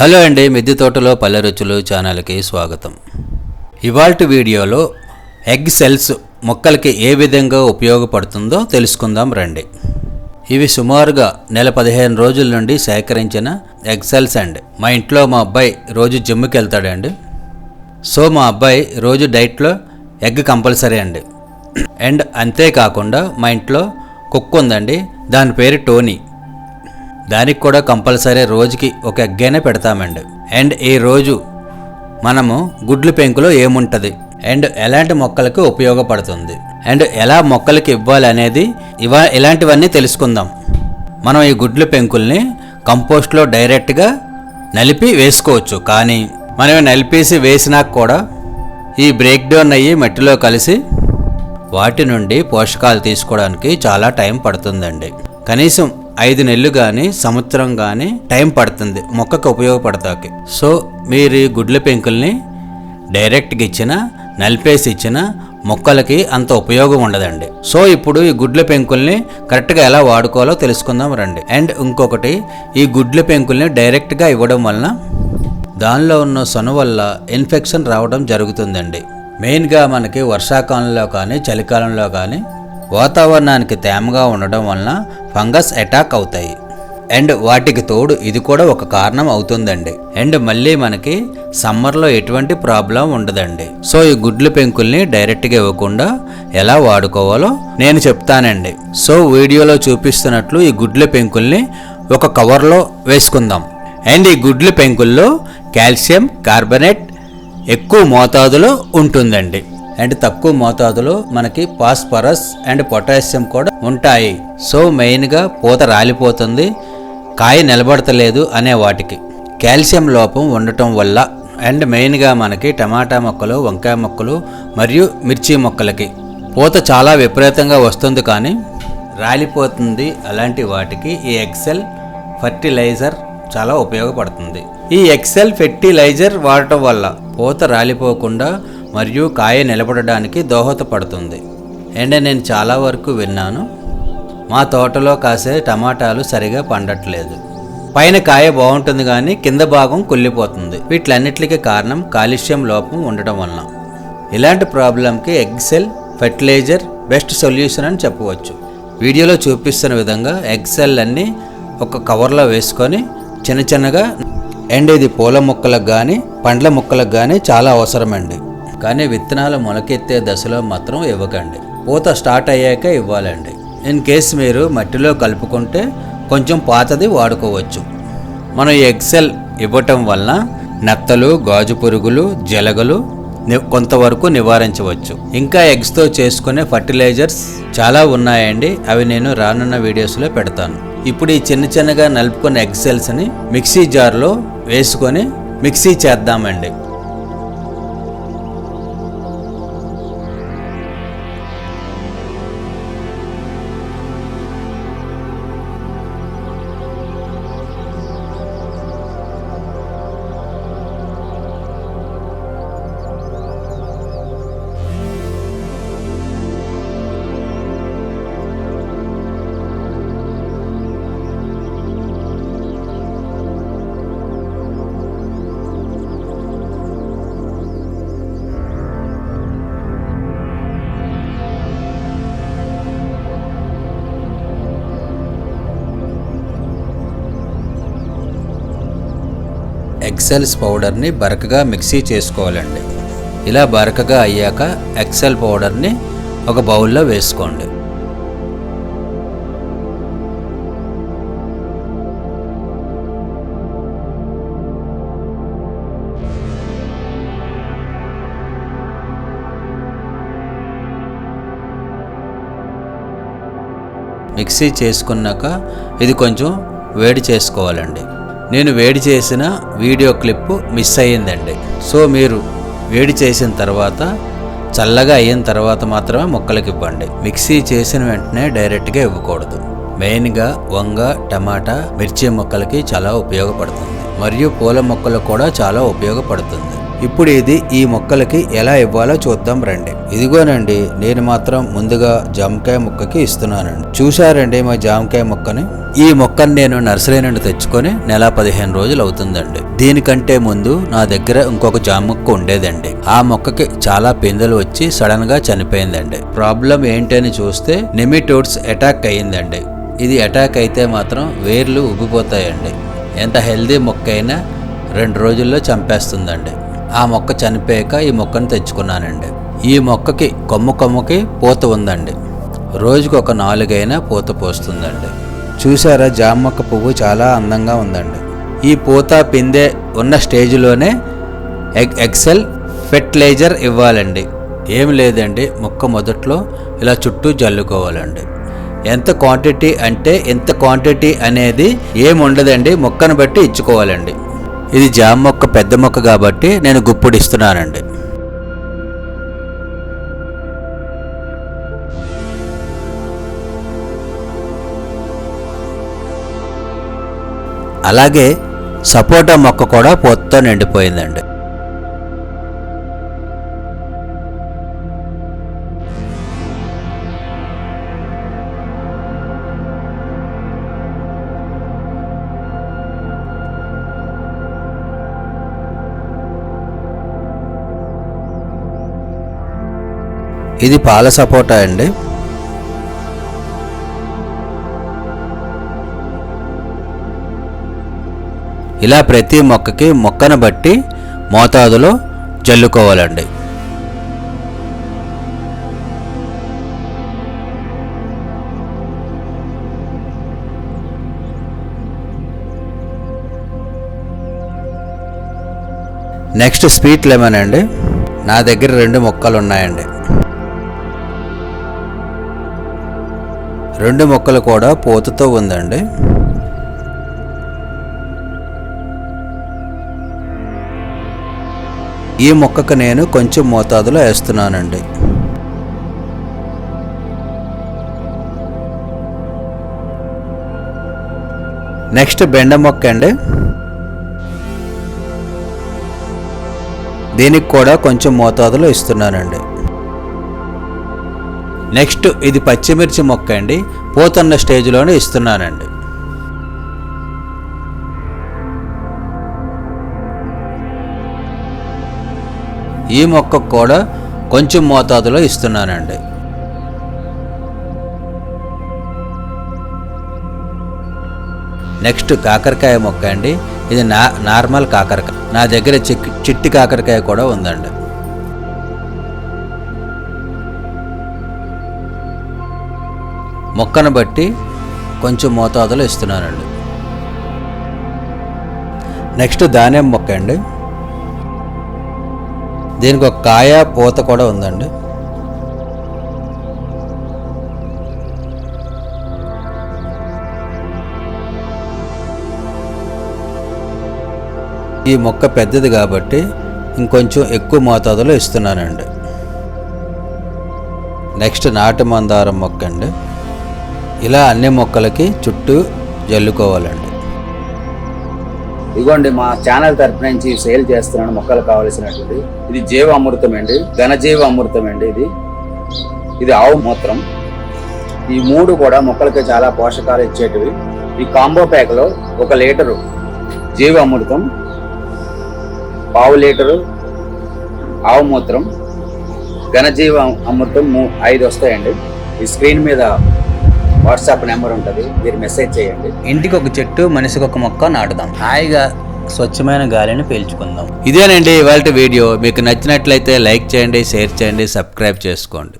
Hello అండి మిద్దె తోటలో పల్లె రుచులు ఛానల్కి స్వాగతం. ఇవాల్టి వీడియోలో ఎగ్ సెల్స్ మొక్కలకి ఏ విధంగా ఉపయోగపడుతుందో తెలుసుకుందాం రండి. ఇవి సుమారుగా నెల పదిహేను రోజుల నుండి సేకరించిన ఎగ్ సెల్స్ అండి. మా ఇంట్లో మా అబ్బాయి రోజు జిమ్కి వెళ్తాడండి సో మా అబ్బాయి రోజు డైట్లో ఎగ్ కంపల్సరీ అండి. అండ్ అంతేకాకుండా మా ఇంట్లో కుక్ ఉందండి దాని పేరు టోనీ. దానికి కూడా కంపల్సరీ రోజుకి ఒక ఎగ్గైనా పెడతామండి. అండ్ ఈ రోజు మనము గుడ్లు పెంకులో ఏముంటుంది? అండ్ ఎలాంటి మొక్కలకు ఉపయోగపడుతుంది? అండ్ ఎలా మొక్కలకి ఇవ్వాలి అనేది ఇవా ఇలాంటివన్నీ తెలుసుకుందాం. మనం ఈ గుడ్లు పెంకుల్ని కంపోస్ట్లో డైరెక్ట్గా నలిపి వేసుకోవచ్చు. కానీ మనం నలిపేసి వేసినాక కూడా ఈ బ్రేక్ డౌన్ అయ్యి మట్టిలో కలిసి వాటి నుండి పోషకాలు తీసుకోవడానికి చాలా టైం పడుతుందండి. కనీసం ఐదు నెలలు కానీ సంవత్సరం కానీ టైం పడుతుంది మొక్కకు ఉపయోగపడతాకి. సో మీరు ఈ గుడ్ల పెంకుల్ని డైరెక్ట్గా ఇచ్చిన నలిపేసి ఇచ్చిన మొక్కలకి అంత ఉపయోగం ఉండదండి. సో ఇప్పుడు ఈ గుడ్ల పెంకుల్ని కరెక్ట్గా ఎలా వాడుకోవాలో తెలుసుకుందాం రండి. అండ్ ఇంకొకటి ఈ గుడ్ల పెంకుల్ని డైరెక్ట్గా ఇవ్వడం వలన దానిలో ఉన్న సొన వల్ల ఇన్ఫెక్షన్ రావడం జరుగుతుందండి. మెయిన్గా మనకి వర్షాకాలంలో కానీ చలికాలంలో కానీ వాతావరణానికి తేమగా ఉండడం వలన ఫంగస్ అటాక్ అవుతాయి. అండ్ వాటికి తోడు ఇది కూడా ఒక కారణం అవుతుందండి. అండ్ మళ్ళీ మనకి సమ్మర్లో ఎటువంటి ప్రాబ్లం ఉండదండి. సో ఈ గుడ్లు పెంకుల్ని డైరెక్ట్గా ఇవ్వకుండా ఎలా వాడుకోవాలో నేను చెప్తానండి. సో వీడియోలో చూపిస్తున్నట్లు ఈ గుడ్ల పెంకుల్ని ఒక కవర్లో వేసుకుందాం. అండ్ ఈ గుడ్ల పెంకుల్లో కాల్షియం కార్బనేట్ ఎక్కువ మోతాదులో ఉంటుందండి. అండ్ తక్కువ మోతాదులో మనకి ఫాస్ఫరస్ అండ్ పొటాషియం కూడా ఉంటాయి. సో మెయిన్గా పూత రాలిపోతుంది కాయ నిలబడతలేదు అనే వాటికి. కాల్షియం లోపం ఉండటం వల్ల అండ్ మెయిన్గా మనకి టమాటా మొక్కలు వంకాయ మొక్కలు మరియు మిర్చి మొక్కలకి. పూత చాలా విపరీతంగా వస్తుంది కానీ రాలిపోతుంది అలాంటి వాటికి ఈ ఎక్సెల్ ఫర్టిలైజర్ చాలా ఉపయోగపడుతుంది. ఈ ఎక్సెల్ ఫెర్టిలైజర్ వాడటం వల్ల పూత రాలిపోకుండా మరియు కాయ నిలబడడానికి దోహదపడుతుంది. అండ్ నేను చాలా వరకు విన్నాను. మా తోటలో కాసే టమాటాలు సరిగా పండట్లేదు. పైన కాయ బాగుంటుంది కానీ కింద భాగం కుళ్ళిపోతుంది. వీటిలన్నిటికీ కారణం కాలుష్యం లోపం ఉండడం వలన. ఇలాంటి ప్రాబ్లంకి ఎగ్సెల్ ఫెర్టిలైజర్ బెస్ట్ సొల్యూషన్ అని చెప్పవచ్చు. వీడియోలో చూపిస్తున్న విధంగా ఎగ్సెల్ అన్నీ ఒక కవర్లో వేసుకొని చిన్న చిన్నగా అండ్ ఇది పూల మొక్కలకు కానీ పండ్ల మొక్కలకు కానీ చాలా అవసరమండి. కానీ విత్తనాలు మొలకెత్తే దశలో మాత్రం ఇవ్వకండి. పూత స్టార్ట్ అయ్యాక ఇవ్వాలండి. ఇన్ కేస్ మీరు మట్టిలో కలుపుకుంటే కొంచెం పాతది వాడుకోవచ్చు. మనం ఎక్సెల్ ఇవ్వటం వలన నత్తలు గాజు పురుగులు జలగలు కొంతవరకు నివారించవచ్చు. ఇంకా ఎగ్స్తో చేసుకునే ఫర్టిలైజర్స్ చాలా ఉన్నాయండి. అవి నేను రానున్న వీడియోస్లో పెడతాను. ఇప్పుడు ఈ చిన్న చిన్నగా నలుపుకున్న ఎగ్సెల్స్ని మిక్సీ జార్లో వేసుకొని మిక్సీ చేద్దామండి. ఎక్సెల్స్ పౌడర్ని బరకగా మిక్సీ చేసుకోవాలండి. ఇలా బరకగా అయ్యాక ఎక్సెల్ పౌడర్ని ఒక బౌల్లో వేసుకోండి. మిక్సీ చేసుకున్నాక ఇది కొంచెం వేడి చేసుకోవాలండి. నేను వేడి చేసిన వీడియో క్లిప్ మిస్ అయ్యిందండి. సో మీరు వేడి చేసిన తర్వాత చల్లగా అయిన తర్వాత మాత్రమే మొక్కలకి ఇవ్వండి. మిక్సీ చేసిన వెంటనే డైరెక్ట్గా ఇవ్వకూడదు. మెయిన్గా వంగ టమాటా మిర్చి మొక్కలకి చాలా ఉపయోగపడుతుంది. మరియు పూల మొక్కలకు కూడా చాలా ఉపయోగపడుతుంది. ఇప్పుడు ఇది ఈ మొక్కలకి ఎలా ఇవ్వాలో చూద్దాం రండి. ఇదిగోనండి నేను మాత్రం ముందుగా జామకాయ మొక్కకి ఇస్తున్నానండి. చూశారండి మా జామకాయ మొక్కని? ఈ మొక్కని నేను నర్సరీ నుండి తెచ్చుకొని నెల పదిహేను రోజులు అవుతుందండి. దీనికంటే ముందు నా దగ్గర ఇంకొక జామ మొక్క ఉండేదండి. ఆ మొక్కకి చాలా పిందెలు వచ్చి సడన్గా చనిపోయిందండి. ప్రాబ్లం ఏంటని చూస్తే నెమిటోడ్స్ అటాక్ అయ్యిందండి. ఇది అటాక్ అయితే మాత్రం వేర్లు ఉబ్బిపోతాయండి ఎంత హెల్దీ మొక్క అయినా రెండు రోజుల్లో చంపేస్తుందండి. ఆ మొక్క చనిపోయాక ఈ మొక్కను తెచ్చుకున్నానండి. ఈ మొక్కకి కొమ్మ కొమ్మకి పూత ఉందండి. రోజుకు ఒక నాలుగైనా పూత పోస్తుందండి. చూసారా జామ మొక్క పువ్వు చాలా అందంగా ఉందండి. ఈ పూత పిందె ఉన్న స్టేజ్లోనే ఎగ్ ఎక్సెల్ ఫెర్టిలైజర్ ఇవ్వాలండి. ఏం లేదండి మొక్క మొదట్లో ఇలా చుట్టూ జల్లుకోవాలండి. ఎంత క్వాంటిటీ అంటే ఎంత క్వాంటిటీ అనేది ఏమి ఉండదండి మొక్కను బట్టి ఇచ్చుకోవాలండి. ఇది జామ మొక్క పెద్ద మొక్క కాబట్టి నేను గుప్పుడు ఇస్తున్నానండి అలాగే సపోటా మొక్క కూడా పొత్తో నిండిపోయిందండి. ఇది పాల సపోటా అండి. ఇలా ప్రతి మొక్కకి మొక్కను బట్టి మోతాదులో జల్లుకోవాలండి. నెక్స్ట్ స్వీట్ లెమన్ అండి. నా దగ్గర రెండు మొక్కలు ఉన్నాయండి రెండు మొక్కలు కూడా పూతతో ఉందండి. ఈ మొక్కకు నేను కొంచెం మోతాదులో వేస్తున్నానండి. నెక్స్ట్ బెండ మొక్క అండి. దీనికి కూడా కొంచెం మోతాదులో ఇస్తున్నానండి. నెక్స్ట్ ఇది పచ్చిమిర్చి మొక్క అండి. పోతున్న స్టేజ్లోనే ఇస్తున్నానండి. ఈ మొక్క కూడా కొంచెం మోతాదులో ఇస్తున్నానండి. నెక్స్ట్ కాకరకాయ మొక్క అండి. ఇది నా నార్మల్ కాకరకాయ. నా దగ్గర చిట్టి కాకరకాయ కూడా ఉందండి. మొక్కను బట్టి కొంచెం మోతాదులో ఇస్తున్నానండి. నెక్స్ట్ ధాన్యం మొక్క అండి. దీనికి ఒక కాయ పూత కూడా ఉందండి. ఈ మొక్క పెద్దది కాబట్టి ఇంకొంచెం ఎక్కువ మోతాదులో ఇస్తున్నానండి. నెక్స్ట్ నాటు మందారం మొక్క అండి. ఇలా అన్ని మొక్కలకి చుట్టూ జల్లుకోవాలండి. ఇదిగోండి మా ఛానల్ తరపు నుంచి సేల్ చేస్తున్నాను మొక్కలు కావలసినటువంటి. ఇది జీవ అమృతం అండి ఘనజీవ అమృతం అండి ఇది. ఇది ఆవు మూత్రం. ఈ మూడు కూడా మొక్కలకి చాలా పోషకాలు ఇచ్చేటివి. ఈ కాంబో ప్యాక్లో ఒక లీటరు జీవ అమృతం పావు లీటరు ఆవు మూత్రం ఘనజీవ అమృతం మూ- ఐదు వస్తాయండి. ఈ స్క్రీన్ మీద వాట్సాప్ నెంబర్ ఉంటుంది మీరు మెసేజ్ చేయండి. ఇంటికి ఒక చెట్టు మనిషికి ఒక మొక్క నాటుదాం. హాయిగా స్వచ్ఛమైన గాలిని పీల్చుకుందాం. ఇదేనండి ఇవాళ వీడియో. మీకు నచ్చినట్లయితే లైక్ చేయండి షేర్ చేయండి సబ్స్క్రైబ్ చేసుకోండి.